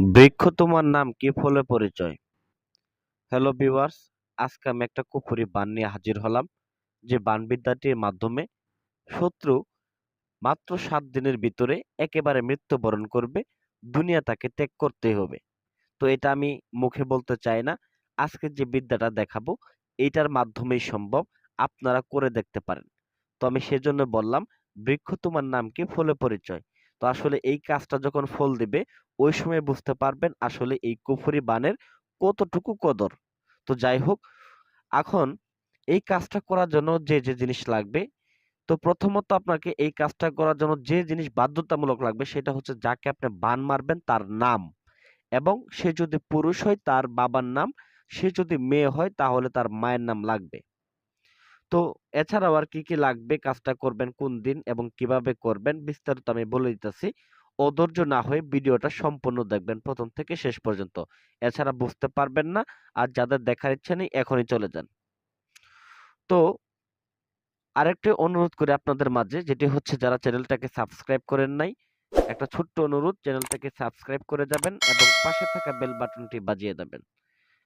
বৃক্ষ তোমার নাম কি ফলে পরিচয়? হ্যালো ভিউয়ার্স আজকে আমি একটা কুফুরি বান নিয়ে হাজির হলাম, যে বানবিদ্যাটির মাধ্যমে শত্রু মাত্র সাত দিনের ভিতরে একেবারে মৃত্যুবরণ করবে, দুনিয়া তাকে ত্যাগ করতে হবে। তো এটা আমি মুখে বলতে চাই না, আজকে যে বিদ্যাটা দেখাবো, এটার মাধ্যমেই সম্ভব, আপনারা করে দেখতে পারেন। তো আমি সেজন্য বললাম, বৃক্ষ তোমার নাম কি ফলে পরিচয়? তো আসলে এই কাজটা যখন ফল দিবে, ওই সময় বুঝতে পারবেন আসলে এই কুফুরি বানের কতটুকু কদর। তো যাই হোক, এখন এই কাজটা করার জন্য যে যে জিনিস লাগবে, তো প্রথমত আপনাকে এই কাজটা করার জন্য যে জিনিস বাধ্যতামূলক লাগবে সেটা হচ্ছে যাকে আপনি বান মারবেন তার নাম। এবং সে যদি পুরুষ হয় তার বাবার নাম, সে যদি মেয়ে হয় তাহলে তার মায়ের নাম লাগবে। তো এছাড়াও আর কি কি লাগবে? কাজটা করবেন কোন দিন এবং কীভাবে করবেন? বিস্তারিত আমি বলে দিতেছি। অধৈর্য না হয়ে ভিডিওটা সম্পূর্ণ দেখবেন প্রথম থেকে শেষ পর্যন্ত। এছাড়া বুঝতে পারবেন না আর যাদের দেখার ইচ্ছা নেই এখনই চলে যান। তো আরেকটি অনুরোধ করে আপনাদের মাঝে, যেটি হচ্ছে যারা চ্যানেলটাকে সাবস্ক্রাইব করেন নাই, একটা ছোট্ট অনুরোধ, চ্যানেলটাকে সাবস্ক্রাইব করে যাবেন এবং পাশে থাকা বেল বাটনটি বাজিয়ে দেবেন।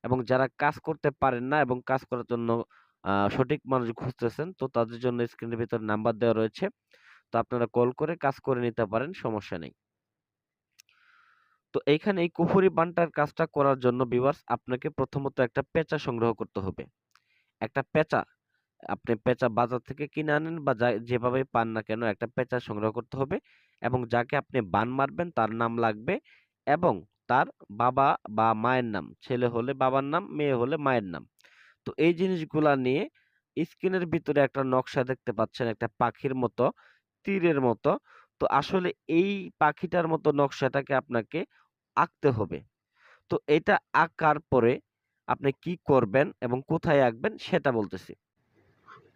এবং যারা কাজ করতে পারেন না এবং কাজ করার জন্য সঠিক মানুষ খুঁজতেছেন, তো তাদের জন্য স্ক্রিনের ভিতর নাম্বার দেওয়া রয়েছে। তো আপনারা কল করে কাজ করে নিতে পারেন, সমস্যা নেই। তো এইখানে এই কুফুরি বানটার কাজটা করার জন্য ভিউয়ার্স আপনাকে প্রথমত একটা পেঁচা সংগ্রহ করতে হবে। একটা পেঁচা, আপনি পেঁচা বাজার থেকে কিনে আনেন বা যেভাবে পান না কেন একটা পেঁচা সংগ্রহ করতে হবে এবং যাকে আপনি বান মারবেন তার নাম লাগবে এবং তার বাবা বা মায়ের নাম, ছেলে হলে বাবার নাম, মেয়ে হলে মায়ের নাম। তো এই জিনিসগুলা নিয়ে স্ক্রিনের ভিতরে একটা নকশা দেখতে পাচ্ছেন, একটা পাখির মতো, তীরের মতো। তো আসলে এই পাখিটার মতো নকশাটাকে আপনাকে আঁকতে হবে। তো এটা আঁকার পরে আপনি কি করবেন এবং কোথায় আঁকবেন সেটা বলতেছি।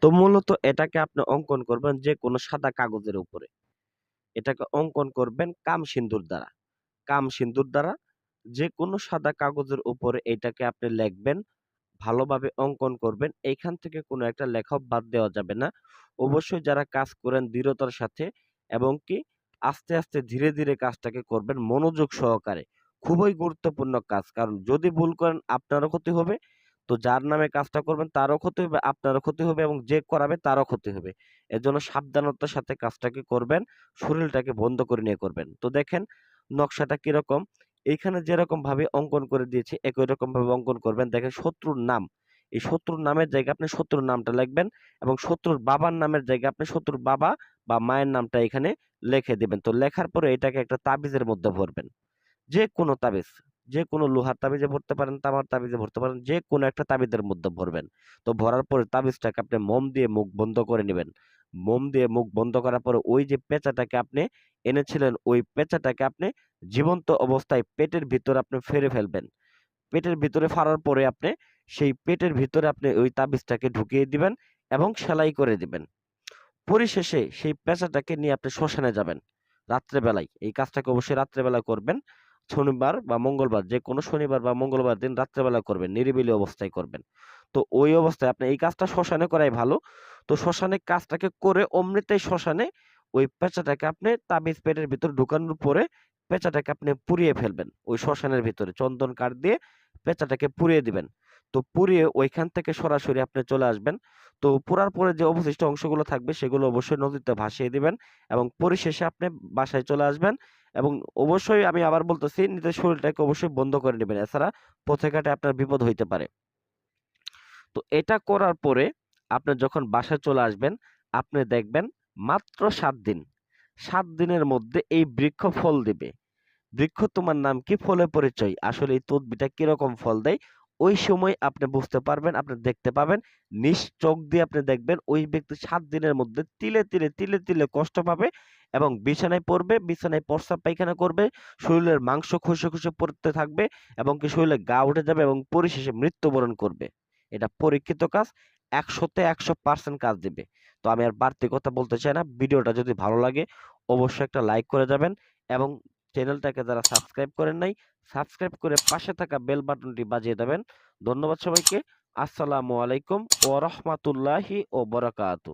তো মূলত এটাকে আপনি অঙ্কন করবেন যে কোনো সাদা কাগজের উপরে। এটাকে অঙ্কন করবেন কাম সিন্দুর দ্বারা। কাম সিন্দুর দ্বারা যে কোনো সাদা কাগজের উপরে এটাকে আপনি লিখবেন ভালোভাবে অঙ্কন করবেন। এইখান থেকে কোনো একটা লেখক বাদ দেওয়া যাবে না। অবশ্যই যারা কাজ করেন দৃঢ়তার সাথে এবং কি আস্তে আস্তে ধীরে ধীরে কাজটাকে করবেন মনোযোগ সহকারে। খুবই গুরুত্বপূর্ণ কাজ। কারণ যদি ভুল করেন আপনারও ক্ষতি হবে। তো যার নামে কাজটা করবেন তারও ক্ষতি হবে আপনারও ক্ষতি হবে এবং যে করাবে তারও ক্ষতি হবে। এজন্য সাবধানতার সাথে কাজটাকে করবেন শরীরটাকে বন্ধ করে নিয়ে করবেন। তো দেখেন নকশাটা কীরকম? এইখানে যেরকম ভাবে অঙ্কন করে দিয়েছে, একই রকম ভাবে অঙ্কন করবেন। দেখেন শত্রুর নাম। এই শত্রুর নামের জায়গায় আপনি শত্রুর নামটা লিখবেন এবং শত্রুর বাবার নামের জায়গায় আপনি শত্রুর বাবা বা মায়ের নামটা এখানে লিখে দিবেন। তো লেখার পরে এটাকে একটা তাবিজের মধ্যে ভরবেন। যে কোনো তাবিজ যে কোনো লোহার তাবিজে ভরতে পারেন, তামার তাবিজে ভরতে পারেন যে কোনো একটা তাবিজের মধ্যে ভরবেন। তো ভরার পরে তাবিজটাকে আপনি মোম দিয়ে মুখ বন্ধ করে নেবেন। মোম দিয়ে মুখ বন্ধ করার পরে ওই যে পেঁচাটাকে আপনি এনেছিলেন, ওই পেঁচাটাকে আপনি জীবন্ত অবস্থায় পেটের ভিতরে আপনি ফেরে ফেলবেন। পেটের ভিতরে ফাড়ার পরে আপনি সেই পেটের ভিতরে আপনি ওই তাবিজটাকে ঢুকিয়ে দিবেন এবং সেলাই করে দিবেন। পরিশেষে সেই পেঁচাটাকে নিয়ে আপনি শ্মশানে যাবেন রাত্রেবেলায়। এই কাজটাকে অবশ্যই রাত্রেবেলা করবেন, শনিবার বা মঙ্গলবার যে কোনো শনিবার বা মঙ্গলবার দিন রাত্রেবেলা করবেন, নিরিবিলি অবস্থায় করবেন। তো ওই অবস্থায় আপনি এই কাজটা শ্মশানে করাই ভালো। তো শ্মশানে কাজটাকে করে অমৃতাই শ্মশানে ওই পেঁচাটাকে আপনি তাবিজ পেটের ভিতরে ঢুকানোর পরে পেঁচাটাকে আপনি পুড়িয়ে ফেলবেন। ওই শ্মশানের ভিতরে চন্দন কাঠ দিয়ে পেঁচাটাকে পুড়িয়ে দিবেন। তো পুড়িয়ে ওইখান থেকে সরাসরি আপনি চলে আসবেন। তো পোড়ার পরে যে অবশিষ্ট অংশগুলো থাকবে সেগুলো অবশ্যই নদীতে ভাসিয়ে দিবেন এবং পরিশেষে আপনি বাসায় চলে আসবেন এবং অবশ্যই আমি আবার বলতেছি নিজের শরীরটাকে অবশ্যই বন্ধ করে নেবেন। এছাড়া পথে ঘাটে আপনার বিপদ হইতে পারে। তো এটা করার পরে আপনি যখন বাসায় চলে আসবেন, আপনি দেখবেন মাত্র সাত দিন। সাত দিনের মধ্যে এই বৃক্ষ ফল দিবে। বৃক্ষ তোমার নাম কি? ফলে পরিচয়। আসলে এই তদবিটা কীরকম ফল দেয়? ওই সময় আপনি বুঝতে পারবেন, আপনি দেখতে পাবেন, নিজ চোখ দিয়ে আপনি দেখবেন ওই ব্যক্তি সাত দিনের মধ্যে তিলে তিলে তিলে তিলে কষ্ট পাবে এবং বিছানায় পড়বে, বিছানায় প্রস্রাব পায়খানা করবে, শরীরের মাংস খসে খসে পড়তে থাকবে এবং কি শরীরে গা উঠে যাবে এবং পরিশেষে মৃত্যুবরণ করবে। এটা পরীক্ষিত কাজ, একশোতে একশো পার্সেন্ট কাজ দেবে। তো আমি আর বাড়তি কথা বলতে চাই না, ভিডিওটা যদি ভালো লাগে অবশ্যই একটা লাইক করে যাবেন এবং চ্যানেলটাকে যারা সাবস্ক্রাইব করেন নাই, সাবস্ক্রাইব করে পাশে থাকা বেল বাটনটি বাজিয়ে দেবেন। ধন্যবাদ সবাইকে, আসসালামু আলাইকুম ও রহমাতুল্লাহি ও বরাকাতু